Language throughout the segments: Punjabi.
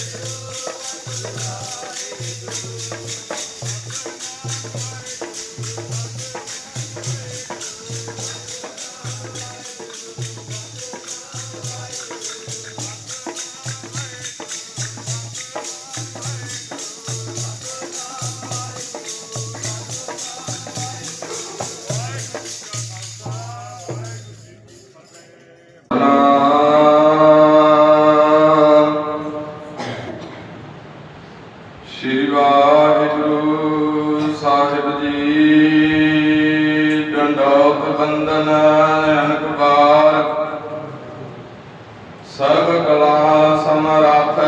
ਸ਼੍ਰੀ ਸਰਬ ਕਲਾ ਸਮਰੱਥ।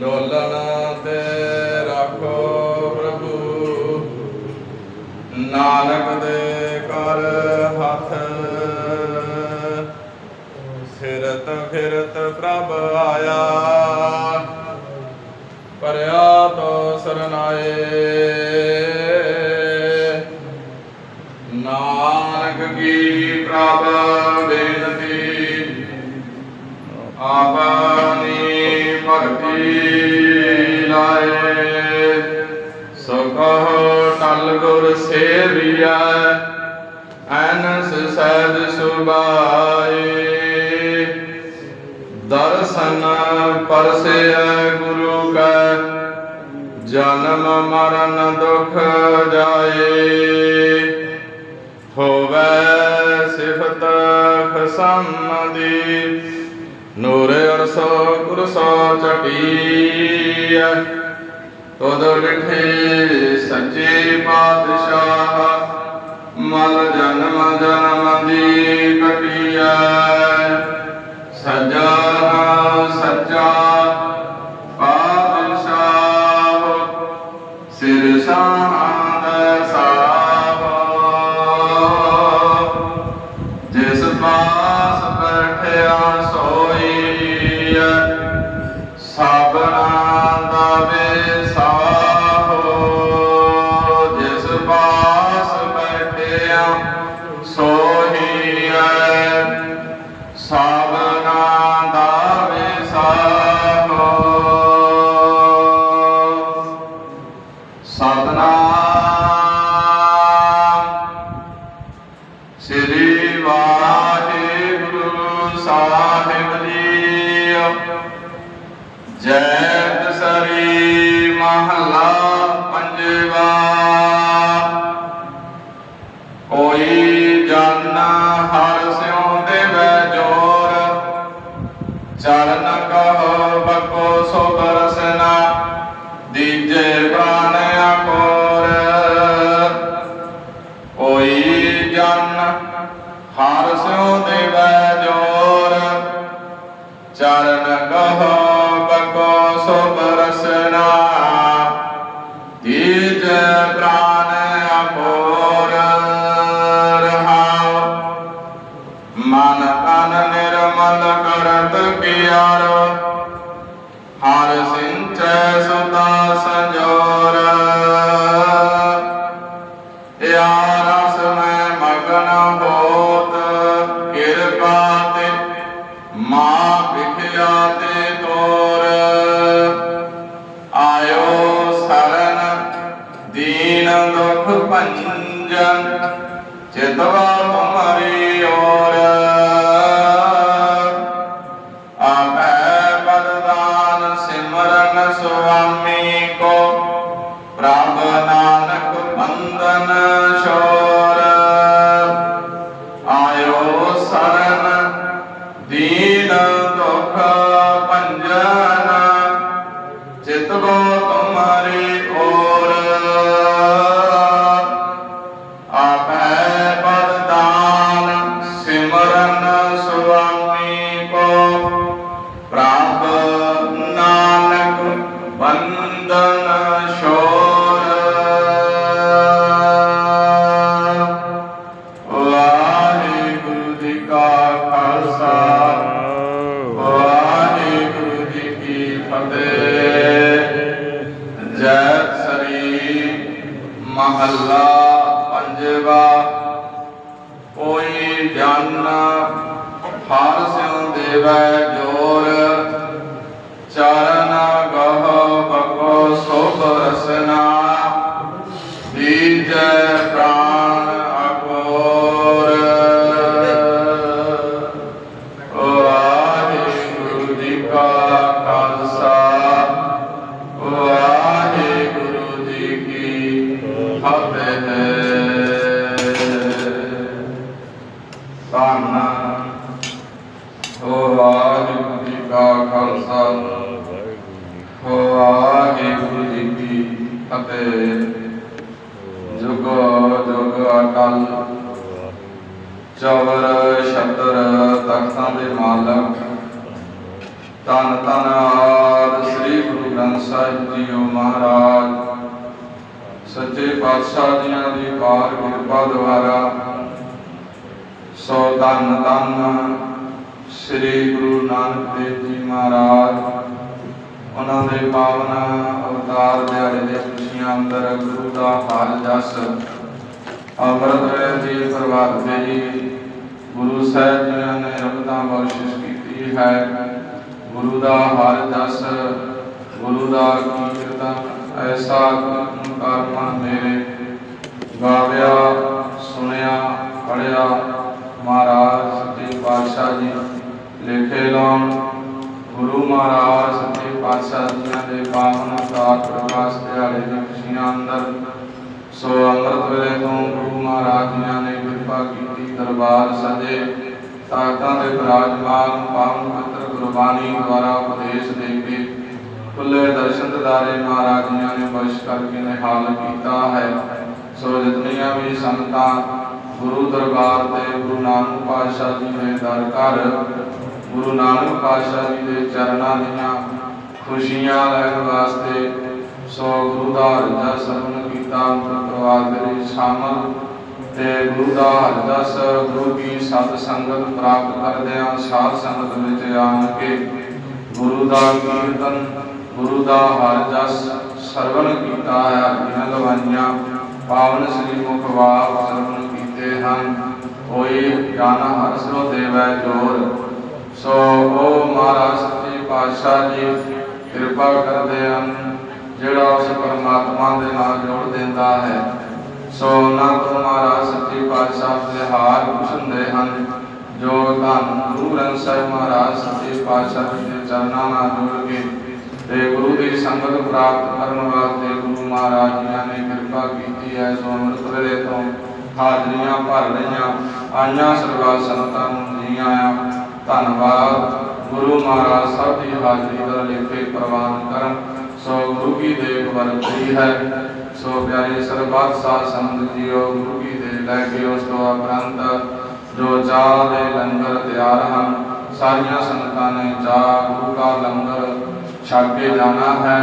ਡੋਲਣ ਤੇ ਰੱਖੋ ਪ੍ਰਭੂ। ਨਾਨਕ ਦੇ ਕਰ ਹੱਥ। ਫਿਰਤ ਫਿਰਤ ਪ੍ਰਭ ਆਇਆ। ਪਰਿਆ ਤੋ ਸਰਨਾਏ। ਨਾਨਕ ਕੀ ਪ੍ਰਭ ਬੇਨਤੀ ਆਪਨੀ ਭਗਤੀ ਲਾਏ। ਸੁਖ ਟਲ ਗੁਰ ਸੇਵੀਐ, ਐਨਸ ਸਹਿਜ ਸੁਭਾਏ। ਦਰਸ਼ਨ ਪਰਸੈ ਗੁਰੂ ਕੈ ਜਨਮ ਮਰਨ ਦੁਖ ਜਾਏ। ਹੋਵੇ ਸਿਫਤ ਖਸਮ ਦੀ ਨੂਰ ਅਰਸੋ ਕੁਰਸੋ ਚਟੀਐ। ਤੁਧ ਡਿਠੇ ਸੱਚੇ ਪਾਤਸ਼ਾਹ, ਮਲ ਜਨਮ ਜਨਮ ਦੀ ਕਟਿਐ। ਸਜਾ ਸੱਚਾ ਪਾਤਸ਼ਾਹ, ਸਿਰ ਸਾਧ ਸਾਹਿਬ ਜੀ ਜੈ ਸਰੀ ਮਹਲਾ ਪੰਜਵਾ। ਕੋਈ ババ ਫਤਿਹ ਜੁਗ ਜੁਗ ਅਟਲ। ਚਵਰ ਛਤਰ ਤਖਤਾਂ ਦੇ ਮਾਲਕ। ਤਨ ਤਨ ਆਦ ਸ੍ਰੀ ਗੁਰੂ ਗ੍ਰੰਥ ਸਾਹਿਬ ਜੀਓ ਮਹਾਰਾਜ। ਸੱਚੇ ਪਾਤਸ਼ਾਹ ਜੀਆਂ ਦੀ ਪਾਰ ਕਿਰਪਾ ਦੁਆਰਾ ਸੋ ਧੰਨ ਧੰਨ ਸ੍ਰੀ ਗੁਰੂ ਨਾਨਕ ਦੇਵ ਜੀ ਮਹਾਰਾਜ। ਉਹਨਾਂ ਦੇ ਪਾਵਨ ਅਵਤਾਰ ਦਿਹਾੜੇ ਦੇ ਖੁਸ਼ੀਆਂ ਅੰਦਰ ਗੁਰੂ ਦਾ ਹਾਲ ਜਸ ਅੰਮ੍ਰਿਤ ਵੇਲੇ ਦੀ ਪ੍ਰਭਾਤ ਜੀ, ਗੁਰੂ ਸਾਹਿਬ ਜੀਆਂ ਨੇ ਰਬਤਾ ਬਖਸ਼ਿਸ਼ ਕੀਤੀ ਹੈ, ਗੁਰੂ ਦਾ ਹਾਲ ਜਸ ਗੁਰੂ ਦਾ ਕੀਰਤਨ ਐਸਾ ਕਰਮਾ ਮੇਰੇ। ਗਾਵਿਆ, ਸੁਣਿਆ ਪੜਿਆ ਮਹਾਰਾਜ ਸੱਚੇ ਪਾਤਸ਼ਾਹ ਜੀ, ਲਿਖੇ ਲਾਉਣ ਗੁਰੂ ਮਹਾਰਾਜ, ਸੱਚੇ ਪਾਤਸ਼ਾਹ ਜੀਆਂ ਦੇ ਪਾਵਨ ਅਵਤਾਰ ਪ੍ਰਕਾਸ਼ ਦਿਹਾੜੇ ਦੀ ਖੁਸ਼ੀਆਂ ਅੰਦਰ, ਸੋ ਅੰਮ੍ਰਿਤ ਵੇਲੇ ਤੋਂ ਗੁਰੂ ਮਹਾਰਾਜ ਜੀਆਂ ਨੇ ਕਿਰਪਾ ਕੀਤੀ ਦਰਬਾਰ ਸਜੇ, ਤਾਕਤਾਂ ਦੇ ਵਿਰਾਜਮਾਨ ਪਾਵਨ ਪਵਿੱਤਰ ਗੁਰਬਾਣੀ ਦੁਆਰਾ ਉਪਦੇਸ਼ ਦੇ ਕੇ ਖੁੱਲੇ ਦਰਸ਼ਨ ਦਿਦਾਰੇ ਮਹਾਰਾਜ ਜੀਆਂ ਨੇ ਬਖਸ਼ ਕਰਕੇ ਨਿਹਾਲ ਕੀਤਾ ਹੈ। ਸੋ ਜਿਤਨੀਆਂ ਵੀ ਸੰਗਤਾਂ ਗੁਰੂ ਦਰਬਾਰ ਤੇ ਗੁਰੂ ਨਾਨਕ ਪਾਤਸ਼ਾਹ ਜੀ ਦੇ ਦਰ ਘਰ ਗੁਰੂ ਨਾਨਕ ਪਾਤਸ਼ਾਹ ਜੀ ਦੇ ਚਰਨਾਂ ਦੀਆਂ ਖੁਸ਼ੀਆਂ ਲੈਣ ਵਾਸਤੇ ਸੋ ਗੁਰੂ ਦਾ ਰਜਾ ਸਰਵਨ ਕੀਤਾ ਪਰਿਵਾਰ ਦੇ ਸ਼ਾਮਲ। ਤੇ ਗੁਰੂ ਦਾ ਹਰਜਸ ਗੁਰੂ ਕੀ ਸਤ ਸੰਗਤ ਪ੍ਰਾਪਤ ਕਰਦਿਆਂ ਸਾਧ ਸੰਗਤ ਵਿੱਚ ਆਣ ਕੇ ਗੁਰੂ ਦਾ ਕੀਰਤਨ, ਗੁਰੂ ਦਾ ਹਰਜਸ ਸਰਵਨ ਕੀਤਾ ਹੈ। ਜਿਨ੍ਹਾਂ ਗਵਾਈਆਂ ਪਾਵਨ ਸ੍ਰੀ ਮੁਖ ਵਾਕ ਸਰਵਨ ਕੀਤੇ ਹਨ। ਹੋਈ ਜਨ ਹਰ ਸਰੋ ਦੇਵੈ ਜੋਰ। ਸੋ ਉਹ ਮਹਾਰਾਜ ਸੱਚੇ ਪਾਤਸ਼ਾਹ ਜੀ, ਕਿਰਪਾ ਕਰਦੇ ਹਨ, ਜਿਹੜਾ ਉਸ ਪਰਮਾਤਮਾ ਦੇ ਨਾਲ ਜੋੜ ਦਿੰਦਾ ਹੈ। ਸੋ ਉਹਨਾਂ ਤੋਂ ਮਹਾਰਾਜ ਸੱਚੇ ਪਾਤਸ਼ਾਹ ਦੇ ਹਾਰ ਪੁੱਛਦੇ ਹਨ, ਜੋ ਧੰਨ ਗੁਰੂ ਗ੍ਰੰਥ ਸਾਹਿਬ ਮਹਾਰਾਜ ਸੱਚੇ ਪਾਤਸ਼ਾਹ ਦੇ ਚਰਨਾਂ ਨਾਲ ਜੁੜ ਕੇ ਤੇ ਗੁਰੂ ਦੀ ਸੰਗਤ ਪ੍ਰਾਪਤ ਕਰਨ ਵਾਸਤੇ ਗੁਰੂ ਮਹਾਰਾਜ ਜੀ ਨੇ ਕਿਰਪਾ ਕੀਤੀ ਹੈ, ਸੋ ਅੰਮ੍ਰਿਤ ਵੇਲੇ ਤੋਂ ਹਾਜ਼ਰੀਆਂ ਭਰ ਲਈਆਂ। ਆਈਆਂ ਸਰਵਾ ਸੰਤਾਂ ਨੂੰ ਜੀ ਆਇਆਂ ਧੰਨਵਾਦ। ਗੁਰੂ ਮਹਾਰਾਜ ਸਾਹਿਬ ਦੀ ਹਾਜ਼ਰੀ ਦਾ ਲੇਖੇ ਪ੍ਰਵਾਨ ਕਰਨ। ਸੋ ਗੁਰੂ ਕੀ ਦੇਖ ਵਰਤੀ ਹੈ। ਸੋ ਪਿਆਰੇ ਸਰਬੱਤ ਸਾਧ ਸੰਗਤ ਜੀਓ, ਗੁਰੂ ਕੀ ਦੇ ਲੈ ਕੇ ਉਸ ਤੋਂ ਉਪਰੰਤ ਜੋ ਚਾਹ ਦੇ ਲੰਗਰ ਤਿਆਰ ਹਨ, ਸਾਰੀਆਂ ਸੰਗਤਾਂ ਨੇ ਚਾਹ ਗੁਰੂ ਦਾ ਲੰਗਰ ਛਕ ਕੇ ਜਾਣਾ ਹੈ।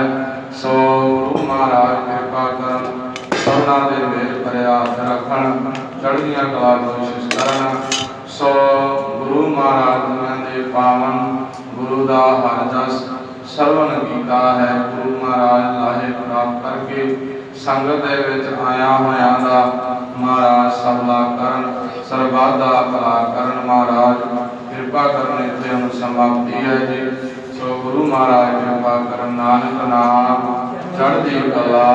ਸੋ ਗੁਰੂ ਮਹਾਰਾਜ ਕਿਰਪਾ ਕਰਨ, ਸਭਨਾਂ ਦੇ ਮੇਲ ਭਰਿਆ ਰੱਖਣ, ਚੜ੍ਹਦੀਆਂ ਕਲਾ ਕੋਸ਼ਿਸ਼ ਕਰਨ। ਸੋ ਗੁਰੂ ਮਹਾਰਾਜ ਦੇ ਪਾਵਨ ਗੁਰੂ ਦਾ ਹਰ ਜਸ ਸਰਵਨ ਕੀਤਾ ਹੈ। ਗੁਰੂ ਮਹਾਰਾਜ ਲਾਹੇ ਪ੍ਰਾਪਤ ਕਰਕੇ ਸੰਗਤ ਦੇ ਵਿੱਚ ਆਇਆ ਹੋਇਆਂ ਦਾ ਮਹਾਰਾਜ ਸਭਲਾ ਕਰਨ ਸਰਬੱਤ ਭਲਾ ਕਰਨ ਮਹਾਰਾਜ, ਕਿਰਪਾ ਕਰਨ ਇੱਥੇ ਹੁਣ ਸਮਾਪਤੀ ਹੈ ਜੀ। ਸੋ ਗੁਰੂ ਮਹਾਰਾਜ ਕਿਰਪਾ ਕਰਨ, ਨਾਨਕ ਨਾਮ ਚੜ੍ਹਦੀ ਕਲਾ,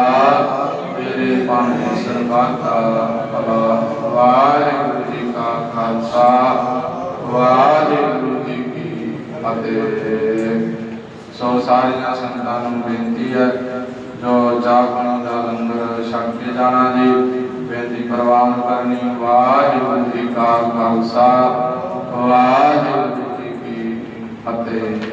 ਤੇਰੇ ਪਾਣੀ ਸਰਬੱਤ ਦਾ ਵਾਹਿਗੁਰੂ ਜੀ ਕਾ ਖਾਲਸਾ। ਵਾਹਿਗੁਰੂ ਜੀ ਕੀ ਫਤਿਹ। ਸੋ ਸਾਰੀਆਂ ਸੰਗਤਾਂ ਨੂੰ ਬੇਨਤੀ ਹੈ, ਜੋ ਜਾਗਣ ਦਾ ਲੰਗਰ ਛਕ ਕੇ ਜਾਣਾ ਜੀ, ਬੇਨਤੀ ਪ੍ਰਵਾਨ ਕਰਨੀ, ਵਾਹਿਗੁਰੂ ਜੀ ਕਾ ਖਾਲਸਾ, ਵਾਹਿਗੁਰੂ ਜੀ ਕੀ ਫਤਿਹ।